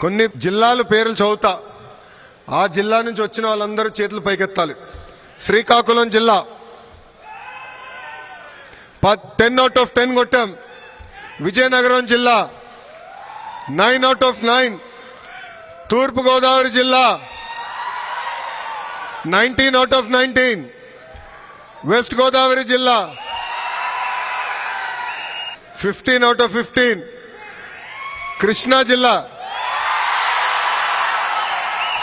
కొన్ని జిల్లాల పేర్లు చదువుతా. ఆ జిల్లా నుంచి వచ్చిన వాళ్ళందరూ చేతులు పైకెత్తాలి. శ్రీకాకుళం జిల్లా. టెన్ అవుట్ ఆఫ్ టెన్ కొట్టాం. విజయనగరం జిల్లా. Nine out of nine Thurpu Godavari జిల్లా. Nineteen out of nineteen west Godavari జిల్లా. Fifteen out of fifteen Krishna జిల్లా.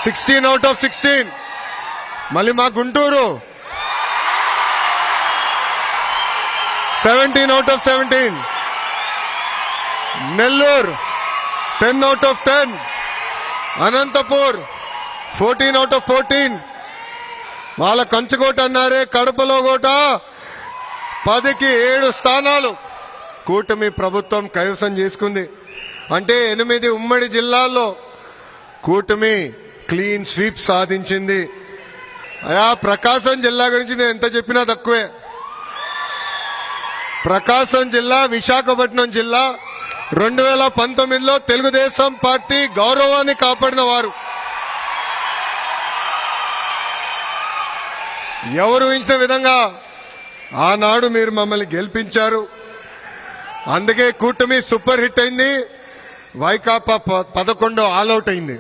సిక్స్టీన్ అవుట్ ఆఫ్ సిక్స్టీన్ మళ్ళీ మా Guntur. Seventeen out of seventeen Nellore. Ten out of ten Anantapur. Fourteen out of fourteen వాళ్ళ కంచుకోట అన్నారే కడపలో కోట. పదికి ఏడు స్థానాలు. కూటమి ప్రభుత్వం కైవసం చేసుకుంది. అంటే ఎనిమిది ఉమ్మడి జిల్లాల్లో కూటమి క్లీన్ స్వీప్ సాధించింది. అయా ప్రకాశం జిల్లా గురించి నేను ఎంత చెప్పినా తక్కువే. ప్రకాశం జిల్లా విశాఖపట్నం జిల్లా రెండు వేల పంతొమ్మిదిలో తెలుగుదేశం పార్టీ గౌరవాన్ని కాపాడిన వారు. ఎవరు ఊహించిన విధంగా ఆనాడు మీరు మమ్మల్ని గెలిపించారు. అందుకే కూటమి సూపర్ హిట్ అయింది. వైకాపా ప- పదకొండు ఆల్అౌట్ అయింది.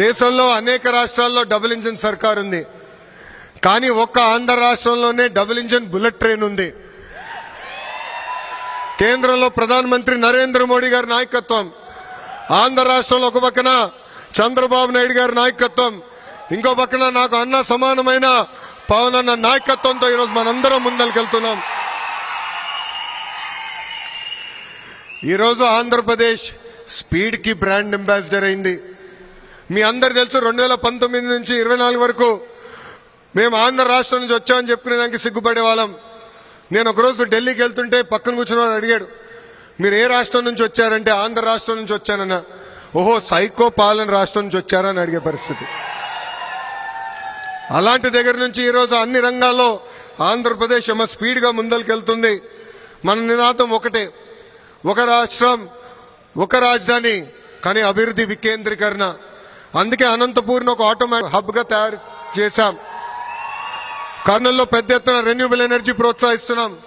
దేశంలో అనేక రాష్ట్రాల్లో డబుల్ ఇంజిన్ సర్కార్ ఉంది. కానీ ఒక్క ఆంధ్ర రాష్ట్రంలోనే డబుల్ ఇంజిన్ బుల్లెట్ ట్రైన్ ఉంది. కేంద్రంలో ప్రధానమంత్రి నరేంద్ర మోడీ గారి నాయకత్వం ఆంధ్ర రాష్ట్రంలో ఒక పక్కన చంద్రబాబు నాయుడు గారి నాయకత్వం ఇంకో పక్కన నాకు అన్న సమానమైన పవన్ అన్న నాయకత్వంతో ఈరోజు మనందరం ముందరికెళ్తున్నాం ఈరోజు ఆంధ్రప్రదేశ్ స్పీడ్కి బ్రాండ్ అంబాసిడర్ అయింది. మీ అందరు తెలుసు రెండు వేల పంతొమ్మిది నుంచి ఇరవై నాలుగు వరకు మేము ఆంధ్ర రాష్ట్రం నుంచి వచ్చామని చెప్పుకునే దానికి సిగ్గుపడే వాళ్ళం. నేను ఒకరోజు ఢిల్లీకి వెళ్తుంటే పక్కన కూర్చున్న వాడు అడిగాడు మీరు ఏ రాష్ట్రం నుంచి వచ్చారంటే ఆంధ్ర రాష్ట్రం నుంచి వచ్చానన్న. ఓహో సైకో పాలన రాష్ట్రం నుంచి వచ్చారా? అని అడిగే పరిస్థితి. అలాంటి దగ్గర నుంచి ఈరోజు అన్ని రంగాల్లో ఆంధ్రప్రదేశ్ ఏమో స్పీడ్గా ముందరికెళ్తుంది. మన నినాదం ఒకటే ఒక రాష్ట్రం ఒక రాజధాని కానీ అభివృద్ధి వికేంద్రీకరణ. అందుకే అనంతపూర్ని ఒక ఆటోమేటిక్ హబ్గా తయారు చేశాం. కర్నూలులో పెద్ద ఎత్తున రెన్యూబుల్ ఎనర్జీ ప్రోత్సహిస్తున్నాం.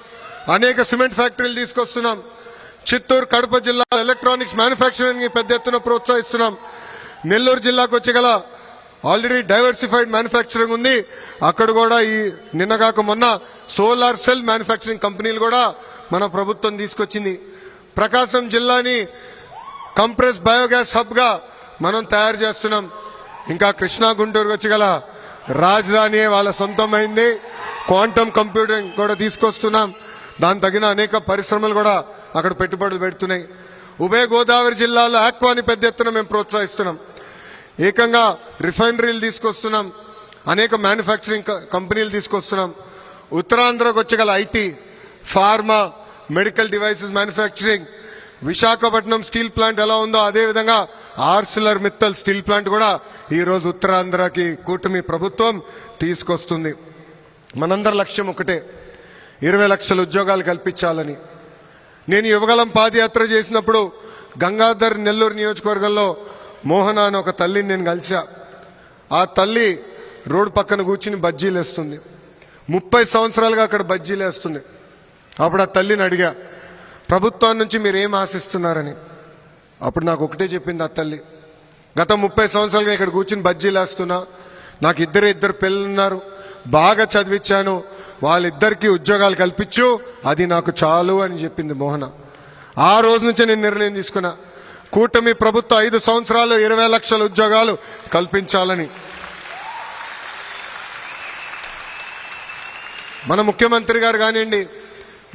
అనేక సిమెంట్ ఫ్యాక్టరీలు తీసుకొస్తున్నాం. చిత్తూరు కడప జిల్లా ఎలక్ట్రానిక్స్ మ్యానుఫ్యాక్చరింగ్ పెద్ద ఎత్తున ప్రోత్సహిస్తున్నాం. నెల్లూరు జిల్లాకు వచ్చి గల ఆల్రెడీ డైవర్సిఫైడ్ మ్యానుఫ్యాక్చరింగ్ ఉంది. అక్కడ కూడా ఈ నిన్నగాక మొన్న సోలార్ సెల్ మ్యానుఫ్యాక్చరింగ్ కంపెనీలు కూడా మన ప్రభుత్వం తీసుకొచ్చింది. ప్రకాశం జిల్లాని కంప్రెస్ బయోగ్యాస్ హబ్గా మనం తయారు చేస్తున్నాం. ఇంకా కృష్ణా గుంటూరుకు వచ్చి గల రాజధాని వాళ్ళ సొంతమైంది. క్వాంటమ్ కంప్యూటింగ్ కూడా తీసుకొస్తున్నాం. దాని తగిన అనేక పరిశ్రమలు కూడా అక్కడ పెట్టుబడులు పెడుతున్నాయి. ఉభయ గోదావరి జిల్లాలో ఆక్వాని పెద్ద ఎత్తున మేము ప్రోత్సహిస్తున్నాం. ఏకంగా రిఫైనరీలు తీసుకొస్తున్నాం. అనేక మ్యానుఫ్యాక్చరింగ్ క- కంపెనీలు తీసుకొస్తున్నాం. ఉత్తరాంధ్రకు వచ్చి గల IT pharma medical devices manufacturing Visakhapatnam steel plant ఎలా ఉందో అదేవిధంగా ఆర్సిలర్ మిత్తల్ స్టీల్ ప్లాంట్ కూడా ఈరోజు ఉత్తరాంధ్రకి కూటమి ప్రభుత్వం తీసుకొస్తుంది. మనందరి లక్ష్యం ఒకటే ఇరవై లక్షల ఉద్యోగాలు కల్పించాలని. నేను యువగలం పాదయాత్ర చేసినప్పుడు గంగాధర్ నెల్లూరు నియోజకవర్గంలో మోహన అని ఒక తల్లిని నేను కలిసా ఆ తల్లి రోడ్డు పక్కన కూర్చుని బజ్జీలు వేస్తుంది. ముప్పై సంవత్సరాలుగా అక్కడ బజ్జీలు వేస్తుంది. అప్పుడు ఆ తల్లిని అడిగా ప్రభుత్వం నుంచి మీరు ఏం ఆశిస్తున్నారని? అప్పుడు నాకు ఒకటే చెప్పింది ఆ తల్లి. గత ముప్పై సంవత్సరాలుగా ఇక్కడ కూర్చుని బజ్జీలేస్తున్నా నాకు ఇద్దరు ఇద్దరు పిల్లలు ఉన్నారు. బాగా చదివించాను వాళ్ళిద్దరికి ఉద్యోగాలు కల్పించు. అది నాకు చాలు అని చెప్పింది మోహన. ఆ రోజు నుంచే నేను నిర్ణయం తీసుకున్నా. కూటమి ప్రభుత్వం ఐదు సంవత్సరాలు ఇరవై లక్షల ఉద్యోగాలు కల్పించాలని. మన ముఖ్యమంత్రి గారు కానివ్వండి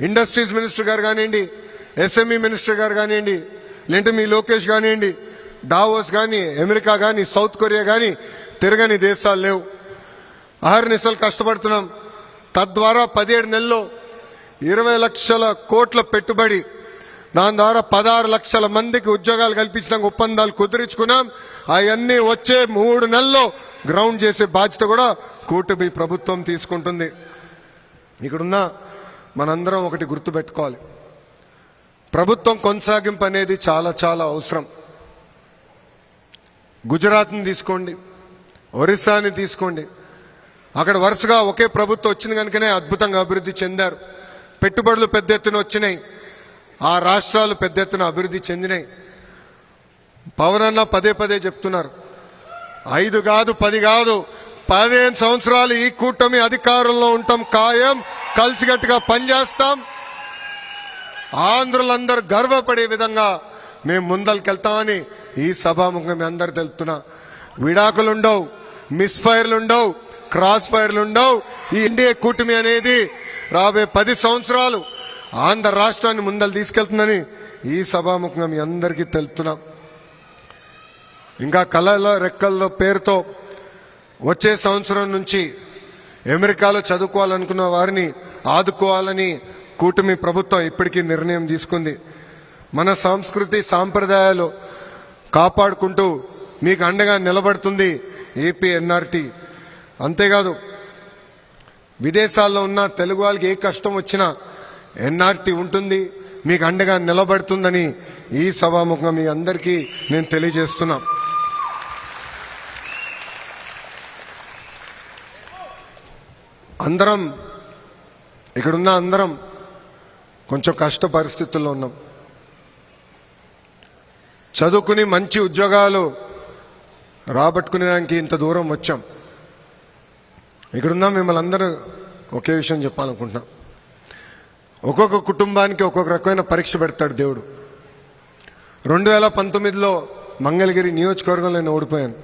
ఇండస్ట్రీస్ మినిస్టర్ గారు కానివ్వండి ఎస్ఎంఈ మినిస్టర్ గారు కానివ్వండి లేదంటే మీ లోకేష్ కానివ్వండి డావోస్ కానీ అమెరికా కానీ సౌత్ కొరియా కానీ తిరగని దేశాలు లేవు. అహర్నిశలు కష్టపడుతున్నాం. తద్వారా పదిహేడు నెలల్లో ఇరవై లక్షల కోట్ల పెట్టుబడి దాని ద్వారా పదహారు లక్షల మందికి ఉద్యోగాలు కల్పించిన ఒప్పందాలు కుదిరించుకున్నాం. అవన్నీ వచ్చే మూడు నెలల్లో గ్రౌండ్ చేసే బాధ్యత కూడా కూటమి ప్రభుత్వం తీసుకుంటుంది. ఇక్కడున్న మనందరం ఒకటి గుర్తుపెట్టుకోవాలి. ప్రభుత్వం కొనసాగింపు అనేది చాలా చాలా అవసరం. గుజరాత్ని తీసుకోండి ఒరిస్సాని తీసుకోండి. అక్కడ వరుసగా ఒకే ప్రభుత్వం వచ్చింది కనుకనే అద్భుతంగా అభివృద్ధి చెందారు. పెట్టుబడులు పెద్ద ఎత్తున వచ్చినాయి. ఆ రాష్ట్రాలు పెద్ద ఎత్తున అభివృద్ధి చెందినాయి. పవనన్న పదే పదే చెప్తున్నారు. ఐదు కాదు పది కాదు పదిహేను సంవత్సరాలు ఈ కూటమి అధికారంలో ఉంటాం ఖాయం కలిసికట్టుగా పనిచేస్తాం. ఆంధ్రులందరూ గర్వపడే విధంగా మేము ముందరికెళ్తామని ఈ సభాముఖం మీ అందరు తెలుపుతున్నా. విడాకులు ఉండవు మిస్ ఫైర్లు ఉండవు క్రాస్ ఫైర్లు ఉండవు. ఈ ఇండియా కూటమి అనేది రాబోయే పది సంవత్సరాలు ఆంధ్ర రాష్ట్రాన్ని ముందలు తీసుకెళ్తుందని ఈ సభాముఖంగా మీ అందరికీ తెలుపుతున్నాం. ఇంకా కళల రెక్కల్లో పేరుతో వచ్చే సంవత్సరం నుంచి అమెరికాలో చదువుకోవాలనుకున్న వారిని ఆదుకోవాలని కూటమి ప్రభుత్వం ఇప్పటికీ నిర్ణయం తీసుకుంది. మన సంస్కృతి సాంప్రదాయాలు కాపాడుకుంటూ మీకు అండగా నిలబడుతుంది ఏపీ ఎన్ఆర్టీ అంతేకాదు విదేశాల్లో ఉన్న తెలుగు వాళ్ళకి ఏ కష్టం వచ్చినా ఎన్ఆర్టీ ఉంటుంది మీకు అండగా నిలబడుతుందని ఈ సభాముఖంగా మీ అందరికీ నేను తెలియజేస్తున్నా. అందరం ఇక్కడున్న అందరం కొంచెం కష్ట పరిస్థితుల్లో ఉన్నాం. చదువుకుని మంచి ఉద్యోగాలు రాబట్టుకునేదానికి ఇంత దూరం వచ్చాం. ఇక్కడున్న మిమ్మల్ని అందరూ ఒకే విషయం చెప్పాలనుకుంటున్నాం. ఒక్కొక్క కుటుంబానికి ఒక్కొక్క రకమైన పరీక్ష పెడతాడు దేవుడు. రెండు వేల పంతొమ్మిదిలో మంగళగిరి నియోజకవర్గంలో నేను ఓడిపోయాను.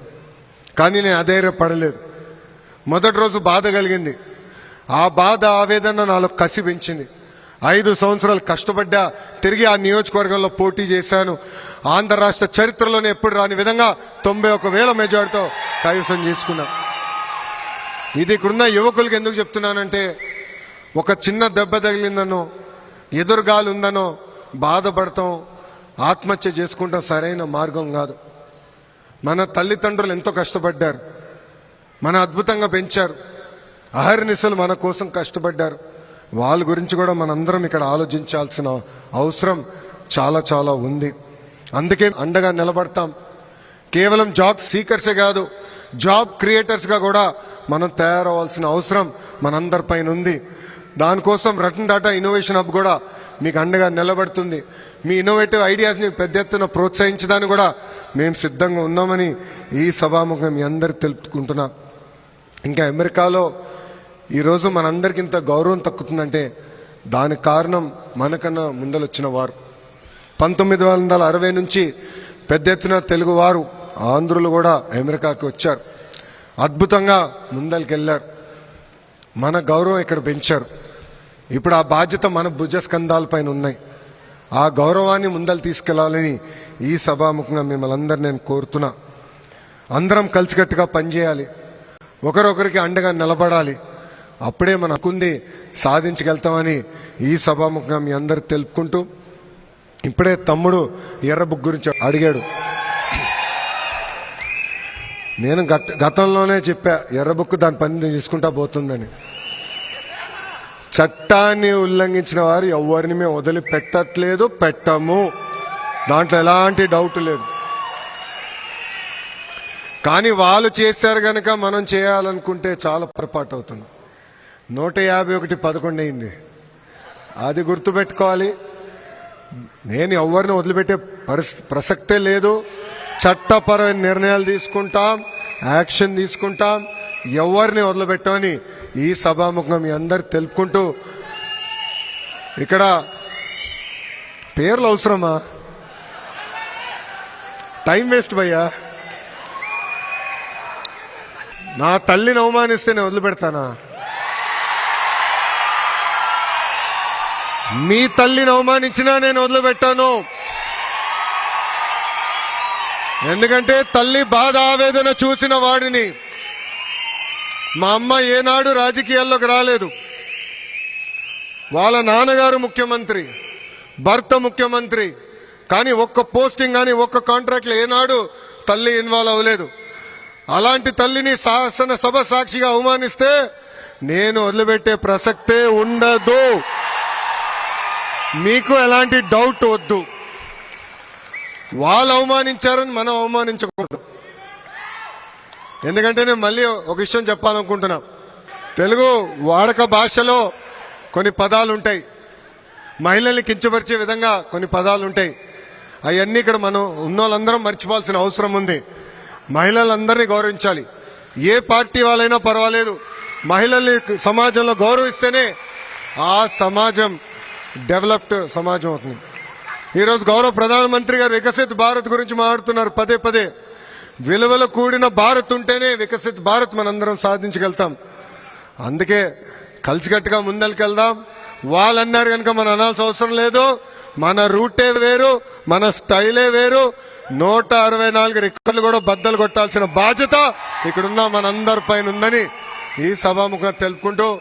కానీ నేను అధైర్యపడలేదు. మొదటి రోజు బాధ కలిగింది. ఆ బాధ ఆవేదన నాలో కసి పెంచింది. ఐదు సంవత్సరాలు కష్టపడ్డా తిరిగి ఆ నియోజకవర్గంలో పోటీ చేశాను. ఆంధ్ర రాష్ట్ర చరిత్రలోనే ఎప్పుడు రాని విధంగా తొంభై ఒక వేల మెజార్టీతో కైవసం చేసుకున్నా. ఇది ఇక్కడున్న యువకులకి ఎందుకు చెప్తున్నానంటే ఒక చిన్న దెబ్బ తగిలిందనో ఎదురుగాలు ఉందనో బాధపడతాం ఆత్మహత్య చేసుకుంటాం సరైన మార్గం కాదు. మన తల్లిదండ్రులు ఎంతో కష్టపడ్డారు. మన అద్భుతంగా పెంచారు. అహర్నిశలు మన కోసం కష్టపడ్డారు. వాళ్ళ గురించి కూడా మనందరం ఇక్కడ ఆలోచించాల్సిన అవసరం చాలా చాలా ఉంది. అందుకే అండగా నిలబడతాం. కేవలం జాబ్ సీకర్సే కాదు జాబ్ క్రియేటర్స్గా కూడా మనం తయారవ్వాల్సిన అవసరం మనందరిపైన ఉంది. దానికోసం రటన్ డాటా ఇన్నోవేషన్ హబ్ కూడా మీకు అండగా నిలబడుతుంది. మీ ఇన్నోవేటివ్ ఐడియాస్ని పెద్ద ఎత్తున ప్రోత్సహించడానికి కూడా మేము సిద్ధంగా ఉన్నామని ఈ సభాముఖం మీ అందరికి తెలుపుకుంటున్నా. ఇంకా అమెరికాలో ఈరోజు మనందరికి ఇంత గౌరవం తక్కుతుందంటే దానికి కారణం మనకన్నా ముందలొచ్చిన వారు. పంతొమ్మిది వందల అరవై నుంచి పెద్ద ఎత్తున తెలుగువారు ఆంధ్రులు కూడా అమెరికాకి వచ్చారు. అద్భుతంగా ముందరికెళ్ళారు మన గౌరవం ఇక్కడ పెంచారు. ఇప్పుడు ఆ బాధ్యత మన భుజస్కంధాలపైన ఉన్నాయి. ఆ గౌరవాన్ని ముందలు తీసుకెళ్ళాలని ఈ సభాముఖంగా మిమ్మల్ని అందరు నేను కోరుతున్నా. అందరం కలిసికట్టుగా పనిచేయాలి. ఒకరొకరికి అండగా నిలబడాలి. అప్పుడే మన హక్కుంది సాధించగలుగుతామని ఈ సభాముఖంగా మీ అందరు తెలుపుకుంటూ ఇప్పుడే తమ్ముడు ఎర్రబుక్ గురించి అడిగాడు. నేను గత గతంలోనే చెప్పా ఎర్రబుక్ దాని పని తీసుకుంటా పోతుందని. చట్టాన్ని ఉల్లంఘించిన వారు ఎవరిని మేము వదిలిపెట్టట్లేదు పెట్టము. దాంట్లో ఎలాంటి డౌట్ లేదు. కానీ వాళ్ళు చేశారు కనుక మనం చేయాలనుకుంటే చాలా పొరపాటు అవుతుంది. నూట యాభై ఒకటి పదకొండు అయింది. అది గుర్తుపెట్టుకోవాలి. నేను ఎవరిని వదిలిపెట్టే పరిస్థితి ప్రసక్తే లేదు. చట్టపరమైన నిర్ణయాలు తీసుకుంటాం యాక్షన్ తీసుకుంటాం ఎవరిని వదిలిపెట్టమని ఈ సభాముఖంగా మీ అందరు తెలుపుకుంటూ ఇక్కడ పేర్లు అవసరమా? టైం వేస్ట్ భయ్యా. నా తల్లిని అవమానిస్తే నేను వదిలిపెడతానా? మీ తల్లిని అవమానించినా నేను వదిలిపెట్టాను. ఎందుకంటే తల్లి బాధ ఆవేదన చూసిన వాడిని. మా అమ్మ ఏనాడు రాజకీయాల్లోకి రాలేదు. వాళ్ళ నాన్నగారు ముఖ్యమంత్రి భర్త ముఖ్యమంత్రి కానీ ఒక్క పోస్టింగ్ కానీ ఒక్క కాంట్రాక్ట్లో ఏనాడు తల్లి ఇన్వాల్వ్ అవ్వలేదు. అలాంటి తల్లిని శాసన సభ సాక్షిగా అవమానిస్తే నేను వదిలిపెట్టే ప్రసక్తే ఉండదు. మీకు ఎలాంటి డౌట్ వద్దు. వాళ్ళు అవమానించారని మనం అవమానించకూడదు. ఎందుకంటే నేను మళ్ళీ ఒక విషయం చెప్పాలనుకుంటున్నా. తెలుగు వాడక భాషలో కొన్ని పదాలు ఉంటాయి. మహిళల్ని కించపరిచే విధంగా కొన్ని పదాలు ఉంటాయి. అవన్నీ ఇక్కడ మనం ఉన్నోళ్ళందరం మర్చిపోవాల్సిన అవసరం ఉంది. మహిళలందరినీ గౌరవించాలి. ఏ పార్టీ వాళ్ళైనా పర్వాలేదు. మహిళల్ని సమాజంలో గౌరవిస్తేనే ఆ సమాజం డెవలప్డ్ సమాజం అవుతుంది. ఈరోజు గౌరవ ప్రధానమంత్రి గారు వికసిత్ భారత్ గురించి మాట్లాడుతున్నారు. పదే పదే విలువలు కూడిన భారత్ ఉంటేనే వికసిత్ భారత్ మనందరం సాధించగలుగుతాం. అందుకే కలిసికట్టుగా ముందరికెళ్దాం. వాళ్ళన్నారు కనుక మనం అనాల్సిన అవసరం లేదు. మన రూటే వేరు మన స్టైలే వేరు. నూట అరవై నాలుగు రిక్కర్లు కూడా బద్దలు కొట్టాల్సిన బాధ్యత ఇక్కడున్న మనందరి పైన ఉందని ఈ సభాముఖం తెలుపుకుంటూ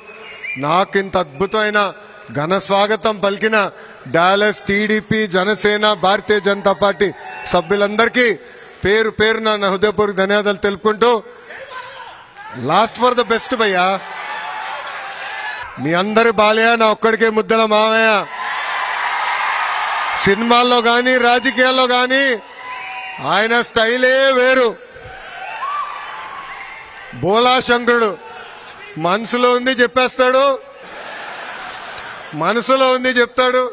నాకు ఇంత అద్భుతమైన ఘన స్వాగతం పలికిన Dallas TDP Janasena Bharatiya Janata Party సభ్యులందరికీ పేరు పేరున నా హృదయపూర్వక ధన్యవాదాలు తెలుపుకుంటూ లాస్ట్ ఫర్ ద బెస్ట్ భయ్యా. మీ అందరి బాలయ్య నా ఒక్కడికే ముద్దల మావయ్య సినిమాల్లో కానీ రాజకీయాల్లో కానీ ఆయన స్టైలే వేరు. బోలా శంకరుడు మనసులో ఉంది చెప్పేస్తాడు. మనసులో ఉంది చెప్తాడు.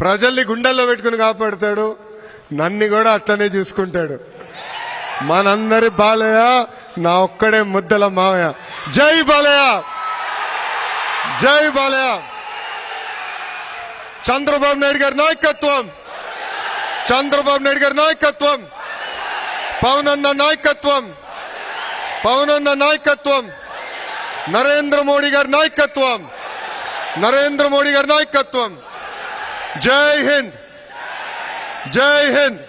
ప్రజల్ని గుండెల్లో పెట్టుకుని కాపాడుతాడు. నన్ను కూడా అట్లనే చూసుకుంటాడు. మనందరి బాలయ్య నా ఒక్కడే ముద్దల మావయ్య. జై బాలయ్య! జై బాలయ్య! చంద్రబాబు నాయుడు గారి నాయకత్వం! చంద్రబాబు నాయుడు గారి నాయకత్వం! పవన్ అన్న నాయకత్వం! పవన్ అన్న నాయకత్వం! నరేంద్ర మోడీ గారి నాయకత్వం! నరేంద్ర మోడీ గారి నాయకత్వం జై హింద్ జై హింద్